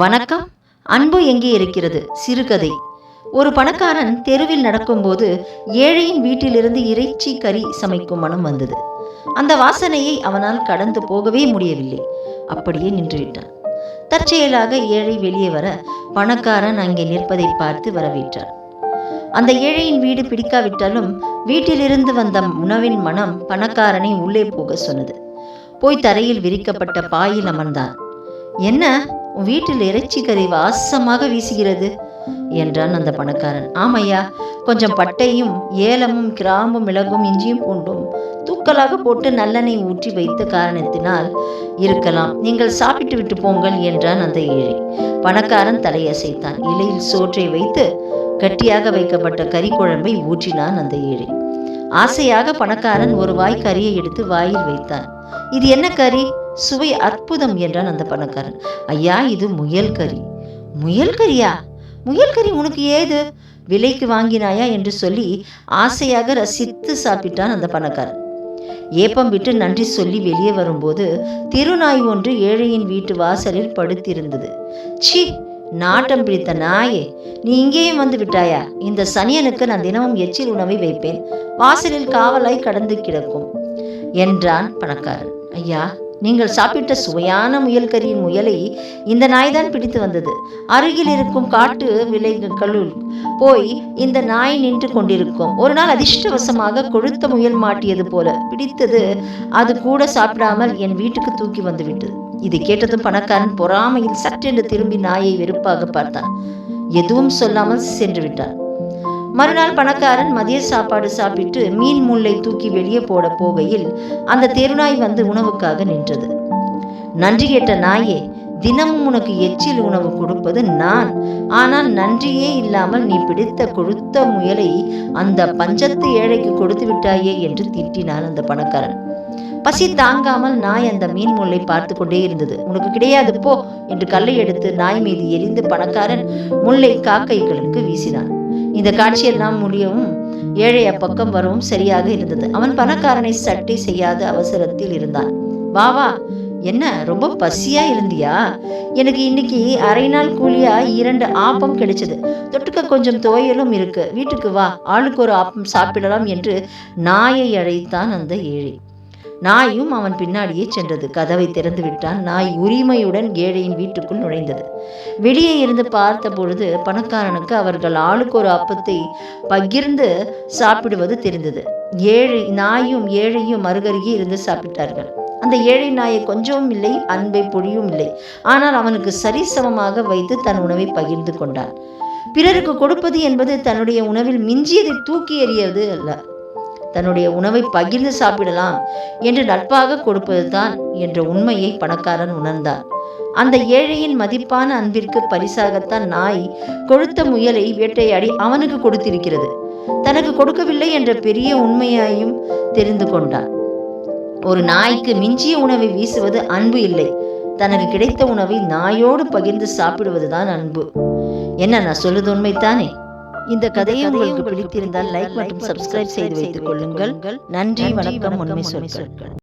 வணக்கம். அன்பு எங்கே இருக்கிறது? சிறுகதை. ஒரு பணக்காரன் தெருவில் நடக்கும்போது ஏழையின் வீட்டிலிருந்து இறைச்சி கறி சமைக்கும் மனம் வந்தது. அந்த வாசனையை அவனால் கடந்து போகவே முடியவில்லை. அப்படியே நின்றுவிட்டான். தற்செயலாக ஏழை வெளியே வர பணக்காரன் அங்கே நிற்பதை பார்த்து வரவேற்றார் அந்த ஏழையின் வீடு பிடிக்காவிட்டாலும் வீட்டிலிருந்து வந்த உணவின் மனம் பணக்காரனை உள்ளே போக சொன்னது. போய் தரையில் விரிக்கப்பட்ட பாயில் அமர்ந்தான். என்ன? உன் வீட்டில் இறைச்சி கறி வாசமாக வீசுகிறது என்றான் அந்த பணக்காரன். ஆமையா கொஞ்சம் பட்டையும் ஏலமும் கிராம்பும் மிளகும் இஞ்சியும் பூண்டும் தூக்கலாக போட்டு நல்லெண்ணெய் ஊற்றி வைத்த காரணத்தினால் இருக்கலாம். நீங்கள் சாப்பிட்டு விட்டு போங்கள் என்றான் அந்த ஏழை. பணக்காரன் தலையசைத்தான். இலையில் சோற்றை வைத்து கட்டியாக வைக்கப்பட்ட கறி குழம்பை ஊற்றினான் அந்த ஏழை. ஆசையாக பணக்காரன் ஒரு வாய் கறியை எடுத்து வாயில் வைத்தான். இது என்ன கறி? சுவை அற்புதம் என்றான் அந்த பணக்காரன். ஐயா இது முயல் கறி. முயல் கறியா? முயல் கறி உனக்கு ஏது? விலைக்கு வாங்கினாயா என்று சொல்லி ஆசையாக ரசித்து சாப்பிட்டான் அந்த பணக்காரன். ஏப்பம் விட்டு நன்றி சொல்லி வெளியே வரும்போது திருநாய் ஒன்று ஏழையின் வீட்டு வாசலில் படுத்திருந்தது. சி நாட்டம் பிடித்த நாயே நீ இங்கேயும் வந்து விட்டாயா? இந்த சனியனுக்கு நான் தினமும் எச்சில் உணவை வைப்பேன். வாசலில் காவலாய் கடந்து கிடக்கும் என்றான் பணக்காரன். ஐயா நீங்கள் சாப்பிட்ட சுவையான முயல்கரியின் முயலை இந்த நாய்தான் பிடித்து வந்தது. அருகில் இருக்கும் காட்டு விலைகளுள் போய் இந்த நாய் நின்று கொண்டிருக்கும். ஒரு நாள் அதிர்ஷ்டவசமாக கொழுத்த முயல் மாட்டியது போல பிடித்தது. அது கூட சாப்பிடாமல் என் வீட்டுக்கு தூக்கி வந்துவிட்டது. இது இதை கேட்டதும் பணக்காரன் பொறாமையில் சற்றென்று திரும்பி நாயை வெறுப்பாக பார்த்தான். எதுவும் சொல்லாமல் சென்று விட்டான். மறுநாள் பணக்காரன் மதிய சாப்பாடு சாப்பிட்டு மீன் முல்லை தூக்கி வெளியே போட போகையில் அந்த தெருநாய் வந்து உணவுக்காக நின்றது. நன்றி கேட்ட நாயே தினமும் உனக்கு எச்சில் உணவு கொடுப்பது நான். ஆனால் நன்றியே இல்லாமல் நீ பிடித்த கொழுத்த முயலை அந்த பஞ்சத்து ஏழைக்கு கொடுத்து விட்டாயே என்று திட்டினான் அந்த பணக்காரன். பசி தாங்காமல் நாய் அந்த மீன் முல்லை பார்த்து கொண்டே இருந்தது. உனக்கு கிடையாது போ என்று கல்லை எடுத்து நாய் மீது எரிந்து பணக்காரன் முல்லை காக்கைகளுக்கு வீசினான். இந்த காட்சியெல்லாம் முடியவும் ஏழை அப்பக்கம் வரவும் சரியாக இருந்தது. அவன் பணக்காரனை சட்டை செய்யாத அவசரத்தில் இருந்தான். வா வா என்ன ரொம்ப பசியா இருந்தியா? எனக்கு இன்னைக்கு அரை நாள் கூலியா இரண்டு ஆப்பம் கிடைச்சது. தொட்டுக்க கொஞ்சம் துவையலும் இருக்கு. வீட்டுக்கு வா. ஆளுக்கு ஒரு ஆப்பம் சாப்பிடலாம் என்று நாயை அழைத்தான் அந்த ஏழை. நாயும் அவன் பின்னாடியே சென்றது. கதவை திறந்து விட்டான். நாய் உரிமையுடன் ஏழையின் வீட்டுக்குள் நுழைந்தது. வெளியே இருந்து பார்த்த பொழுது பணக்காரனுக்கு அவர்கள் ஆளுக்கு ஒரு அப்பத்தை பகிர்ந்து சாப்பிடுவது தெரிந்தது. ஏழை நாயும் ஏழையும் அருகருகே இருந்து சாப்பிட்டார்கள். அந்த ஏழை நாயை கொஞ்சமும் இல்லை அன்பை பொழியும் இல்லை. ஆனால் அவனுக்கு சரிசமமாக வைத்து தன் உணவை பகிர்ந்து கொண்டான். பிறருக்கு கொடுப்பது என்பது தன்னுடைய உணவில் மிஞ்சியதை தூக்கி எறியது அல்ல. தன்னுடைய உணவை பகிர்ந்து சாப்பிடலாம் என்று நட்பாக கொடுப்பதுதான் என்ற உண்மையை பணக்காரன் உணர்ந்தான் அந்த ஏழையின் மதிப்பான அன்பிற்கு பரிசாகத்தான் நாய் கொழுத்த முயலை வேட்டையாடி அவனுக்கு கொடுத்திருக்கிறது. தனக்கு கொடுக்கவில்லை என்ற பெரிய உண்மையாயும் தெரிந்து கொண்டான். ஒரு நாய்க்கு மிஞ்சிய உணவை வீசுவது அன்பு இல்லை. தனக்கு கிடைத்த உணவை நாயோடு பகிர்ந்து சாப்பிடுவதுதான் அன்பு. என்ன நான் சொல்லுது உண்மைத்தானே இந்த கதையை உங்களுக்கு பிடித்திருந்தால் லைக் மற்றும் சப்ஸ்கிரைப் செய்து வைத்துக் கொள்ளுங்கள். நன்றி வணக்கம் உண்மை சொற்கள்.